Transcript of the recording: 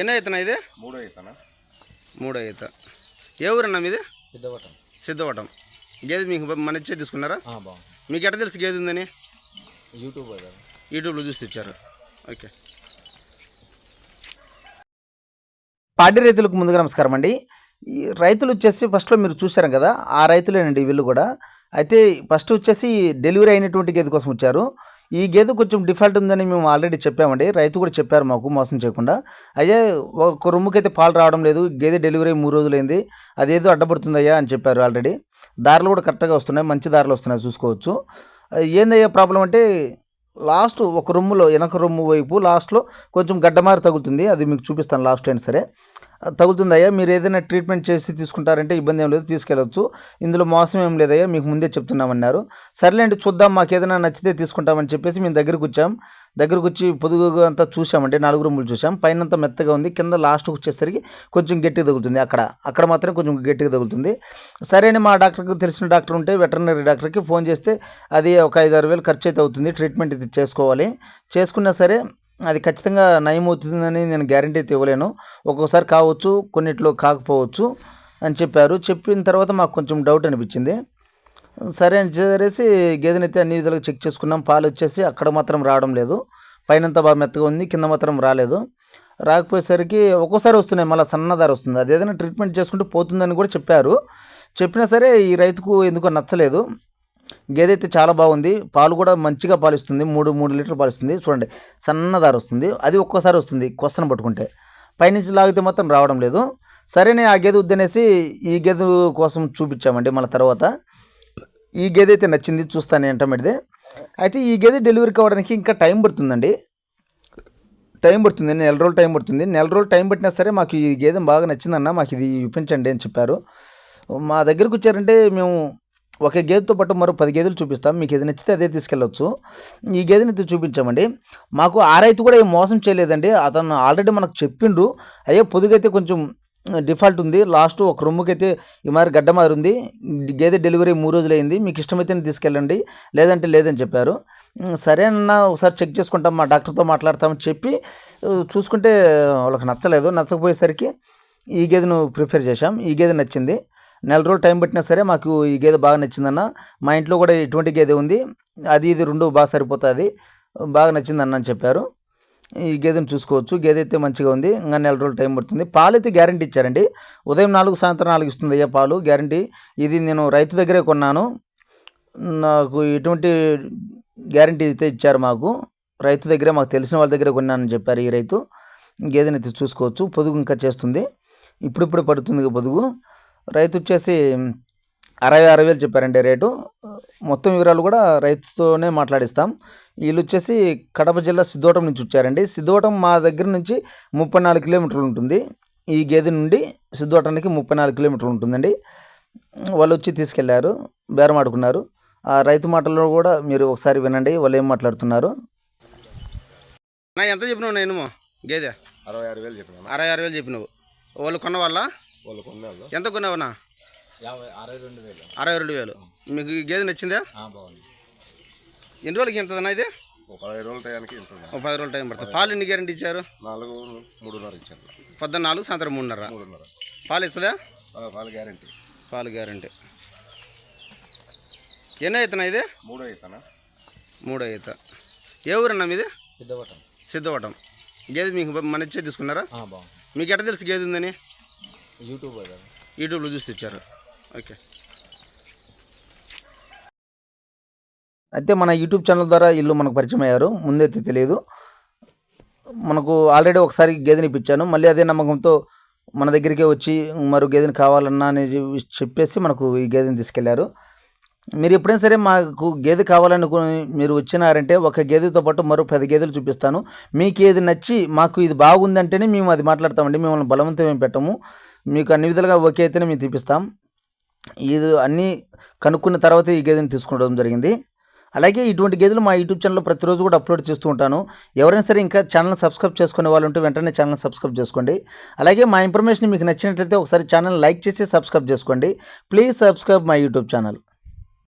ఎన్నో అవుతున్నా ఇది? మూడో అవుతానా మూడో అవుతా ఏ ఊరన్నా మీది? సిద్ధవటం. సిద్ధవటం. గేదె మీకు మన ఇచ్చే తీసుకున్నారా? మీకు ఎట్లా తెలుసు గేదె ఉందని? యూట్యూబ్ యూట్యూబ్లో చూసి ఇచ్చారు ఓకే. పాడి రైతులకు ముందుగా నమస్కారం అండి. ఈ రైతులు వచ్చేసి ఫస్ట్లో మీరు చూశారు కదా ఆ రైతులేనండి వీళ్ళు కూడా. అయితే ఫస్ట్ వచ్చేసి డెలివరీ అయినటువంటి గేదె కోసం వచ్చారు. ఈ గేదె కొంచెం డిఫాల్ట్ ఉందని మేము ఆల్రెడీ చెప్పామండి. రైతు కూడా చెప్పారు మాకు మోసం చేయకుండా. అయ్యే ఒక రొమ్ముకైతే పాలు రావడం లేదు. గేదె డెలివరీ మూడు రోజులైంది. అదేదో అడ్డపడుతుందయ్యా అని చెప్పారు ఆల్రెడీ. దారులు కూడా కరెక్ట్గా వస్తున్నాయి. మంచి దారులు వస్తున్నాయి చూసుకోవచ్చు. ఏందయ్యా ప్రాబ్లం అంటే లాస్ట్ ఒక రొమ్ములో వెనక రొమ్ము వైపు లాస్ట్లో కొంచెం గడ్డమారి తగులుతుంది. అది మీకు చూపిస్తాను లాస్ట్ అయినా సరే. తగులుతుందయ్యా? మీరు ఏదైనా ట్రీట్మెంట్ చేసి తీసుకుంటారంటే ఇబ్బంది ఏం లేదు తీసుకెళ్ళవచ్చు ఇందులో మోసం ఏం లేదయ్యా మీకు ముందే చెప్తున్నామన్నారు. సర్లేండి చూద్దాం మాకు ఏదైనా నచ్చితే తీసుకుంటామని చెప్పేసి మేము దగ్గరికి వచ్చాం. దగ్గరకు వచ్చి పొదుగు అంతా చూసామంటే నాలుగు రూములు చూసాం పైన అంతా మెత్తగా ఉంది కింద లాస్ట్కి వచ్చేసరికి కొంచెం గట్టిగా తగులుతుంది అక్కడ. అక్కడ మాత్రం కొంచెం గట్టిగా తగులుతుంది. సరే అని మా డాక్టర్కి తెలిసిన డాక్టర్ ఉంటే వెటర్నరీ డాక్టర్కి ఫోన్ చేస్తే అది ఒక ఐదు ఆరు వేలు ఖర్చు అయితే అవుతుంది ట్రీట్మెంట్ ఇది చేసుకోవాలి. చేసుకున్నా సరే అది ఖచ్చితంగా నయం అవుతుందని నేను గ్యారంటీ అయితే ఇవ్వలేను. ఒక్కోసారి కావచ్చు కొన్నిట్లో కాకపోవచ్చు అని చెప్పారు. చెప్పిన తర్వాత మాకు కొంచెం డౌట్ అనిపించింది. సరే అని చేసి గేదెనైతే అన్ని విధాలుగా చెక్ చేసుకున్నాం. పాలు వచ్చేసి అక్కడ మాత్రం రావడం లేదు. పైనంతా బాగా మెత్తగా ఉంది కింద మాత్రం రాలేదు. రాకపోయేసరికి ఒక్కోసారి వస్తున్నాయి మళ్ళీ సన్నదారి వస్తుంది. అది ఏదైనా ట్రీట్మెంట్ చేసుకుంటే పోతుందని కూడా చెప్పారు. చెప్పినా సరే ఈ రైతుకు ఎందుకో నచ్చలేదు. గేదె అయితే చాలా బాగుంది. పాలు కూడా మంచిగా పాలిస్తుంది. మూడు మూడు లీటర్ పాలిస్తుంది. చూడండి సన్నదారు వస్తుంది. అది ఒక్కోసారి వస్తుంది కొస్తను పట్టుకుంటే. పైనుంచి లాగితే మాత్రం రావడం లేదు. సరేనే ఆ గేదె వద్దనేసి ఈ గేదె కోసం చూపించామండి మళ్ళీ తర్వాత. ఈ గేదె అయితే నచ్చింది చూస్తాను ఏంటమిటిది అయితే ఈ గేదె డెలివరీ కావడానికి ఇంకా టైం పడుతుందండి. టైం పడుతుంది నెల రోజులు టైం పడుతుంది. నెల రోజులు టైం పట్టినా సరే మాకు ఈ గేదె బాగా నచ్చిందన్న మాకు ఇది ఇప్పించండి అని చెప్పారు. మా దగ్గరకు వచ్చారంటే మేము ఒక గేదెతో పాటు మరో పది గేదెలు చూపిస్తాం. మీకు ఏది నచ్చితే అదే తీసుకెళ్ళొచ్చు. ఈ గేదెని అయితే చూపించామండి. మాకు ఆ రైతు కూడా ఏం మోసం చేయలేదండి. అతను ఆల్రెడీ మనకు చెప్పిండ్రు అయ్యే పొదుగైతే కొంచెం డిఫాల్ట్ ఉంది. లాస్ట్ ఒక రొమ్ముకైతే ఈ మాదిరి గడ్డ మారి ఉంది. గేదె డెలివరీ మూడు రోజులు అయింది. మీకు ఇష్టమైతేనే తీసుకెళ్ళండి. లేదంటే లేదని చెప్పారు. సరే అన్న ఒకసారి చెక్ చేసుకుంటాం. మా డాక్టర్తో మాట్లాడతామని చెప్పి చూసుకుంటే వాళ్ళకి నచ్చలేదు. నచ్చకపోయేసరికి ఈ గేదెను ప్రిఫర్ చేశాం. ఈ గేదె నచ్చింది. నెల రోజులు టైం పట్టినా సరే మాకు ఈ గేదె బాగా నచ్చిందన్న. మా ఇంట్లో కూడా ఇటువంటి గేదె ఉంది. అది ఇది రెండు బాగా సరిపోతుంది. బాగా నచ్చిందన్న అని చెప్పారు. ఈ గేదెను చూసుకోవచ్చు. గేదె అయితే మంచిగా ఉంది. ఇంకా నెల రోజులు టైం పడుతుంది. పాలు అయితే గ్యారంటీ ఇచ్చారండి. ఉదయం నాలుగు సాయంత్రం నాలుగు ఇస్తుంది అయ్యా పాలు. గ్యారంటీ. ఇది నేను రైతు దగ్గరే కొన్నాను. నాకు ఎటువంటి గ్యారంటీ అయితే ఇచ్చారు మాకు. రైతు దగ్గరే మాకు తెలిసిన వాళ్ళ దగ్గరే కొన్నానని చెప్పారు ఈ రైతు. గేదెని అయితే చూసుకోవచ్చు. పొదుగు ఇంకా చేస్తుంది. ఇప్పుడిప్పుడు పడుతుంది పొదుగు. రైతు వచ్చేసి అరవై అరవై వేలు చెప్పారండి రేటు. మొత్తం వివరాలు కూడా రైతుతోనే మాట్లాడిస్తాం. వీళ్ళు వచ్చేసి కడప జిల్లా సిద్ధోటం నుంచి వచ్చారండి. సిద్ధోటం మా దగ్గర నుంచి ముప్పై నాలుగు కిలోమీటర్లు ఉంటుంది. ఈ గేదె నుండి సిద్ధోటానికి ముప్పై నాలుగు కిలోమీటర్లు ఉంటుందండి. వాళ్ళు వచ్చి తీసుకెళ్ళారు బేరం ఆడుకున్నారు. ఆ రైతు మాటల్లో కూడా మీరు ఒకసారి వినండి వాళ్ళు ఏం మాట్లాడుతున్నారు. నా ఎంత చెప్పినావు నేను గేదె? అరవై ఆరు వేలు చెప్పినా అరవై ఆరు వేలు చెప్పినావు. వాళ్ళు కొన్న వాళ్ళ వాళ్ళు కొన్నారు ఎంత కొన్నావన్నా? యాభై అరవై రెండు వేలు. అరవై రెండు వేలు. మీకు గేదె నచ్చిందా? బాగుంది. ఎన్ని రోజులకి ఎంతదన్నా ఇది? ఒక పదిహేను రోజుల పది రోజులు టైం పడుతుంది. పాలు ఎన్ని గ్యారెంటీ ఇచ్చారు? నాలుగు మూడున్నర ఇచ్చారు. పొద్దున్న నాలుగు సాయంత్రం మూడున్నర. మూడున్నర. పాలు ఇస్తుందా? వాళ్ళ గ్యారంటీ. పాలు గ్యారెంటీ. ఎన్నో అవుతున్నా ఇది? మూడో అవుతానా మూడో అవుత ఏ ఊరన్నా మీది? సిద్ధవటం. సిద్ధవటం. గేదె మీకు మన ఇచ్చే తీసుకున్నారా? బాగుంది. మీకు ఎట్లా తెలుసు గేదె ఉందని? యూట్యూబ్ యూట్యూబ్లో చూసి ఇచ్చారు ఓకే. అయితే మన యూట్యూబ్ ఛానల్ ద్వారా ఇల్లు మనకు పరిచయం అయ్యారు. ముందైతే తెలియదు. మనకు ఆల్రెడీ ఒకసారి గేదెని ఇప్పించాను. మళ్ళీ అదే నమ్మకంతో మన దగ్గరికే వచ్చి మరో గేదెని కావాలన్నా అని చెప్పి- చెప్పేసి మనకు ఈ గేదెని తీసుకెళ్ళారు. మీరు ఎప్పుడైనా సరే మాకు గేదె కావాలనుకుని మీరు వచ్చినారంటే ఒక గేదెతో పాటు మరో పది గేదెలు చూపిస్తాను. మీకు ఏది నచ్చి మాకు ఇది బాగుందంటేనే మేము అది మాట్లాడతామండి. మిమ్మల్ని బలవంతం ఏం పెట్టము. మీకు అన్ని విధాలుగా ఓకే అయితేనే మేము తీపిస్తాం. ఇది అన్నీ కనుక్కున్న తర్వాత ఈ గేదెని తీసుకోవడం జరిగింది. అలాగే ఇటువంటి గేదెలు మా యూట్యూబ్ ఛానల్లో ప్రతిరోజు కూడా అప్లోడ్ చేస్తూ ఉంటాను. ఎవరైనా సరే ఇంకా ఛానల్ సబ్స్క్రైబ్ చేసుకునే వాళ్ళు ఉంటే వెంటనే ఛానల్ సబ్స్క్రైబ్ చేసుకోండి. అలాగే మా ఇన్ఫర్మేషన్ మీకు నచ్చినట్లయితే ఒకసారి ఛానల్ లైక్ చేసి సబ్స్క్రైబ్ చేసుకోండి. Please subscribe my YouTube channel.